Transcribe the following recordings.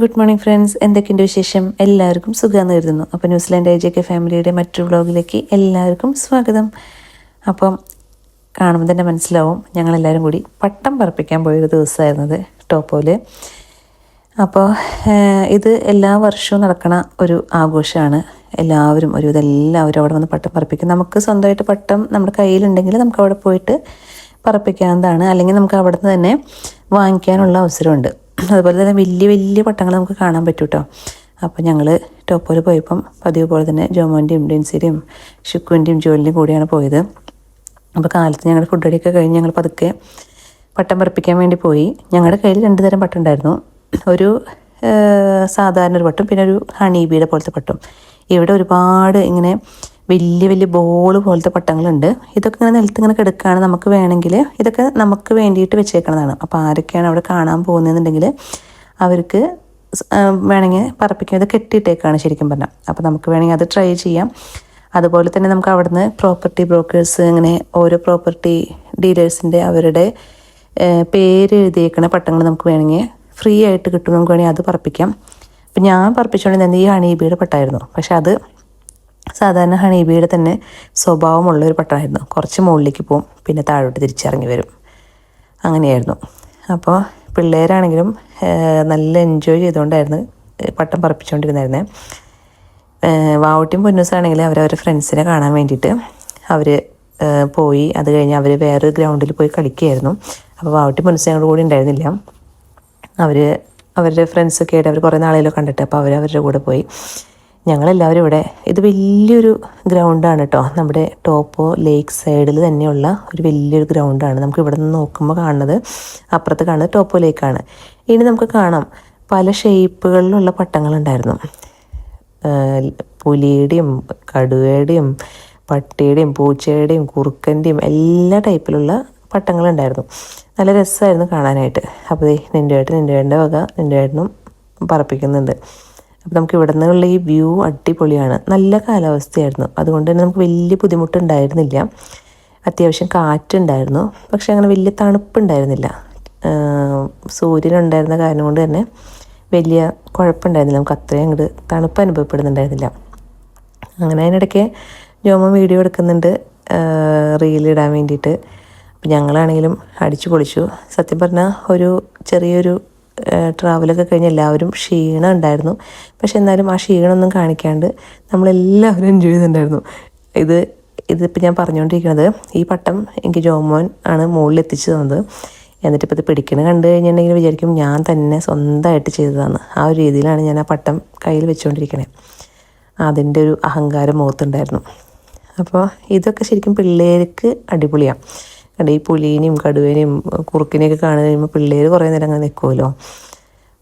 Good morning friends എന്തൊക്കെയുണ്ട് വിശേഷം? എല്ലാവർക്കും സുഖമെന്ന് കരുതുന്നു. അപ്പോൾ ന്യൂസിലാൻഡ് ഐ ജെ കെ ഫാമിലിയുടെ മറ്റൊരു വ്ളോഗിലേക്ക് എല്ലാവർക്കും സ്വാഗതം. അപ്പം കാണുമ്പോൾ തന്നെ മനസ്സിലാവും ഞങ്ങളെല്ലാവരും കൂടി പട്ടം പറപ്പിക്കാൻ പോയൊരു ദിവസമായിരുന്നത് ടോപ്പോയിൽ അപ്പോൾ ഇത് എല്ലാ വർഷവും നടക്കണ ഒരു ആഘോഷമാണ്. എല്ലാവരും ഒരു ഇതെല്ലാവരും അവിടെ വന്ന് പട്ടം പറപ്പിക്കും. നമുക്ക് സ്വന്തമായിട്ട് പട്ടം നമ്മുടെ കയ്യിലുണ്ടെങ്കിൽ നമുക്ക് അവിടെ പോയിട്ട് പറപ്പിക്കാവുന്നതാണ്. അല്ലെങ്കിൽ നമുക്ക് അവിടെ നിന്ന് തന്നെ വാങ്ങിക്കാനുള്ള അവസരമുണ്ട്. അതുപോലെ തന്നെ വലിയ വലിയ പട്ടങ്ങൾ നമുക്ക് കാണാൻ പറ്റും കേട്ടോ അപ്പോൾ ഞങ്ങൾ ടോപ്പോയിൽ പോയപ്പം പതിവ് പോലെ തന്നെ ജോമോന്റെയും ഡെൻസിയുടെയും ഷുക്കുവിന്റെയും ജോലിന്റെയും കൂടിയാണ് പോയത്. അപ്പോൾ കാലത്ത് ഞങ്ങൾ ഫുഡ് അടിയൊക്കെ കഴിഞ്ഞ് ഞങ്ങൾ പതുക്കെ പട്ടം പറപ്പിക്കാൻ വേണ്ടി പോയി. ഞങ്ങളുടെ കയ്യിൽ രണ്ട് തരം പട്ടം ഉണ്ടായിരുന്നു. ഒരു സാധാരണ ഒരു പട്ടും പിന്നെ ഒരു ഹണി ബീയുടെ പോലത്തെ പട്ടം. ഇവിടെ ഒരുപാട് ഇങ്ങനെ വലിയ വലിയ ബോൾ പോലത്തെ പട്ടങ്ങളുണ്ട്. ഇതൊക്കെ ഇങ്ങനെ നിലത്ത് ഇങ്ങനെ കിടക്കുകയാണ് നമുക്ക് വേണമെങ്കിൽ ഇതൊക്കെ നമുക്ക് വേണ്ടിയിട്ട് വെച്ചേക്കണതാണ്. അപ്പോൾ ആരൊക്കെയാണ് അവിടെ കാണാൻ പോകുന്നതെന്നുണ്ടെങ്കിൽ അവർക്ക് വേണമെങ്കിൽ പറപ്പിക്കുന്നത് കെട്ടിയിട്ടേക്കാണ് ശരിക്കും പറഞ്ഞാൽ. അപ്പോൾ നമുക്ക് വേണമെങ്കിൽ അത് ട്രൈ ചെയ്യാം. അതുപോലെ തന്നെ നമുക്ക് അവിടുന്ന് പ്രോപ്പർട്ടി ബ്രോക്കേഴ്സ് ഇങ്ങനെ ഓരോ പ്രോപ്പർട്ടി ഡീലേഴ്സിന്റെ അവരുടെ പേര് എഴുതിയേക്കണ പട്ടങ്ങൾ നമുക്ക് വേണമെങ്കിൽ ഫ്രീ ആയിട്ട് കിട്ടും നമുക്ക് വേണമെങ്കിൽ അത് പറപ്പിക്കാം. അപ്പം ഞാൻ പറപ്പിച്ചുകൊണ്ടിരുന്നത് ഈ ഹണീബിയുടെ പട്ടായിരുന്നു. പക്ഷെ അത് സാധാരണ ഹണീബിയുടെ തന്നെ സ്വഭാവമുള്ള ഒരു പട്ടണമായിരുന്നു. കുറച്ച് മുകളിലേക്ക് പോവും പിന്നെ താഴോട്ട് തിരിച്ചിറങ്ങി വരും. അങ്ങനെയായിരുന്നു. അപ്പോൾ പിള്ളേരാണെങ്കിലും നല്ല എൻജോയ് ചെയ്തുകൊണ്ടായിരുന്നു പട്ടം പറപ്പിച്ചുകൊണ്ടിരുന്നായിരുന്നേ. വാവുട്ടിയും പൊന്നൂസാണെങ്കിൽ അവരവരെ ഫ്രണ്ട്സിനെ കാണാൻ വേണ്ടിയിട്ട് അവർ പോയി. അത് കഴിഞ്ഞ് അവർ വേറൊരു ഗ്രൗണ്ടിൽ പോയി കളിക്കുകയായിരുന്നു. അപ്പോൾ വാവട്ടി ഞങ്ങളുടെ കൂടെ ഉണ്ടായിരുന്നില്ല. അവർ അവരുടെ ഫ്രണ്ട്സൊക്കെ ആയിട്ട് അവർ കുറേ നാളെയല്ലോ കണ്ടിട്ട് അപ്പോൾ അവർ അവരുടെ കൂടെ പോയി. ഞങ്ങളെല്ലാവരും ഇവിടെ ഇത് വലിയൊരു ഗ്രൗണ്ടാണ് കേട്ടോ നമ്മുടെ ടോപ്പോ ലേക്ക് സൈഡിൽ തന്നെയുള്ള ഒരു വലിയൊരു ഗ്രൗണ്ടാണ് നമുക്ക് ഇവിടെ നിന്ന് നോക്കുമ്പോൾ കാണുന്നത്. അപ്പുറത്ത് കാണുന്നത് ടോപ്പോ ലേക്കാണ് ഇനി നമുക്ക് കാണാം. പല ഷേപ്പുകളിലുള്ള പട്ടങ്ങളുണ്ടായിരുന്നു. പുലിയുടെയും കടുവയുടെയും പട്ടിയുടെയും പൂച്ചയുടെയും കുറുക്കന്റെയും എല്ലാ ടൈപ്പിലുള്ള പട്ടങ്ങളുണ്ടായിരുന്നു. നല്ല രസമായിരുന്നു കാണാനായിട്ട്. അപ്പോൾ നിന്റെ ദേ നിന്റെ ഏട്ടന്റെ വക നിന്റെ ഏട്ടനും പറപ്പിക്കുന്നുണ്ട്. അപ്പോൾ നമുക്ക് ഇവിടെ നിന്നുള്ള ഈ വ്യൂ അടിപൊളിയാണ്. നല്ല കാലാവസ്ഥയായിരുന്നു. അതുകൊണ്ട് തന്നെ നമുക്ക് വലിയ ബുദ്ധിമുട്ടുണ്ടായിരുന്നില്ല. അത്യാവശ്യം കാറ്റുണ്ടായിരുന്നു. പക്ഷേ അങ്ങനെ വലിയ തണുപ്പുണ്ടായിരുന്നില്ല. സൂര്യനുണ്ടായിരുന്ന കാരണം കൊണ്ട് തന്നെ വലിയ കുഴപ്പമുണ്ടായിരുന്നില്ല. നമുക്ക് അത്രയും അങ്ങോട്ട് തണുപ്പ് അനുഭവപ്പെടുന്നുണ്ടായിരുന്നില്ല. അങ്ങനെ അതിനിടയ്ക്ക് ജോമ വീഡിയോ എടുക്കുന്നുണ്ട്. റീലിടാൻ വേണ്ടിയിട്ട്. അപ്പം ഞങ്ങളാണെങ്കിലും അടിച്ചു പൊളിച്ചു. സത്യം പറഞ്ഞാൽ ഒരു ചെറിയൊരു ട്രാവലൊക്കെ കഴിഞ്ഞ് എല്ലാവരും ക്ഷീണം ഉണ്ടായിരുന്നു. പക്ഷെ എന്നാലും ആ ക്ഷീണമൊന്നും കാണിക്കാണ്ട് നമ്മളെല്ലാവരും എൻജോയ് ചെയ്തിട്ടുണ്ടായിരുന്നു. ഇത് ഇതിപ്പോൾ ഞാൻ പറഞ്ഞുകൊണ്ടിരിക്കുന്നത് ഈ പട്ടം എനിക്ക് ജോമോൻ ആണ് മുകളിൽ എത്തിച്ചു തന്നത്. എന്നിട്ട് ഇപ്പോൾ ഇത് പിടിക്കണ കണ്ടു കഴിഞ്ഞിട്ടുണ്ടെങ്കിൽ വിചാരിക്കും ഞാൻ തന്നെ സ്വന്തമായിട്ട് ചെയ്തതാണ്. ആ ഒരു രീതിയിലാണ് ഞാൻ ആ പട്ടം കയ്യിൽ വെച്ചുകൊണ്ടിരിക്കണേ അതിന്റെ ഒരു അഹങ്കാരം മുഖത്തുണ്ടായിരുന്നു അപ്പോൾ ഇതൊക്കെ ശരിക്കും പിള്ളേർക്ക് അടിപൊളിയാണ്. കണ്ട ഈ പുലീനെയും കടുവേനെയും കുറുക്കിനെയൊക്കെ കാണുക കഴിയുമ്പോൾ പിള്ളേർ കുറേ നേരം അങ്ങനെ നിൽക്കുമല്ലോ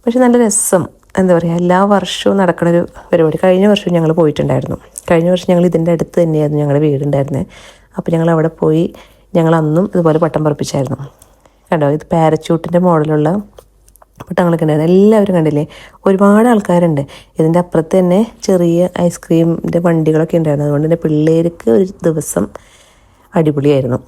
പക്ഷെ നല്ല രസം. എന്താ പറയുക എല്ലാ വർഷവും നടക്കുന്ന ഒരു പരിപാടി. കഴിഞ്ഞ വർഷവും ഞങ്ങൾ പോയിട്ടുണ്ടായിരുന്നു. കഴിഞ്ഞ വർഷം ഞങ്ങൾ ഇതിന്റെ അടുത്ത് തന്നെയായിരുന്നു ഞങ്ങളുടെ വീടുണ്ടായിരുന്നത് അപ്പോൾ ഞങ്ങൾ അവിടെ പോയി ഞങ്ങൾ അന്നും ഇതുപോലെ പട്ടം പറപ്പിച്ചായിരുന്നു. കണ്ടോ ഇത് പാരച്യൂട്ടിന്റെ മോഡലുള്ള പട്ടങ്ങളൊക്കെ ഉണ്ടായിരുന്നു. എല്ലാവരും കണ്ടില്ലേ ഒരുപാട് ആൾക്കാരുണ്ട്. ഇതിന്റെ അപ്പുറത്ത് തന്നെ ചെറിയ ഐസ്ക്രീമിന്റെ വണ്ടികളൊക്കെ ഉണ്ടായിരുന്നു. അതുകൊണ്ട് തന്നെ പിള്ളേർക്ക് ഒരു ദിവസം അടിപൊളിയായിരുന്നു.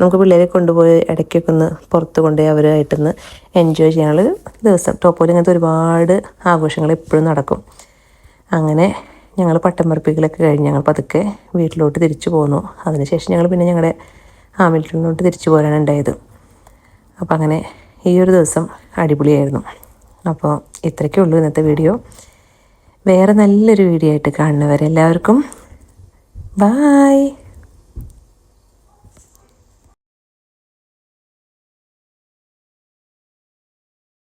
നമുക്ക് പിള്ളേരെ കൊണ്ടുപോയി ഇടയ്ക്കൊക്കെ ഒന്ന് പുറത്ത് കൊണ്ടുപോയി അവരായിട്ടൊന്ന് എൻജോയ് ചെയ്യാനുള്ള ദിവസം. ടോപ്പോയിൽ ഇങ്ങനത്തെ ഒരുപാട് ആഘോഷങ്ങൾ എപ്പോഴും നടക്കും. അങ്ങനെ ഞങ്ങൾ പട്ടം പറപ്പിക്കലൊക്കെ കഴിഞ്ഞ് ഞങ്ങൾ പതുക്കെ വീട്ടിലോട്ട് തിരിച്ചു പോന്നു. അതിനുശേഷം ഞങ്ങൾ പിന്നെ ഞങ്ങളുടെ ഹാമിൽട്ടണിലോട്ട് തിരിച്ചു പോരാണ് ഉണ്ടായത്. അപ്പോൾ അങ്ങനെ ഈ ഒരു ദിവസം അടിപൊളിയായിരുന്നു. അപ്പോൾ ഇത്രയ്ക്കേ ഉള്ളൂ ഇന്നത്തെ വീഡിയോ. വേറെ നല്ലൊരു വീഡിയോ ആയിട്ട് കാണുന്നവരെ എല്ലാവർക്കും ബായ്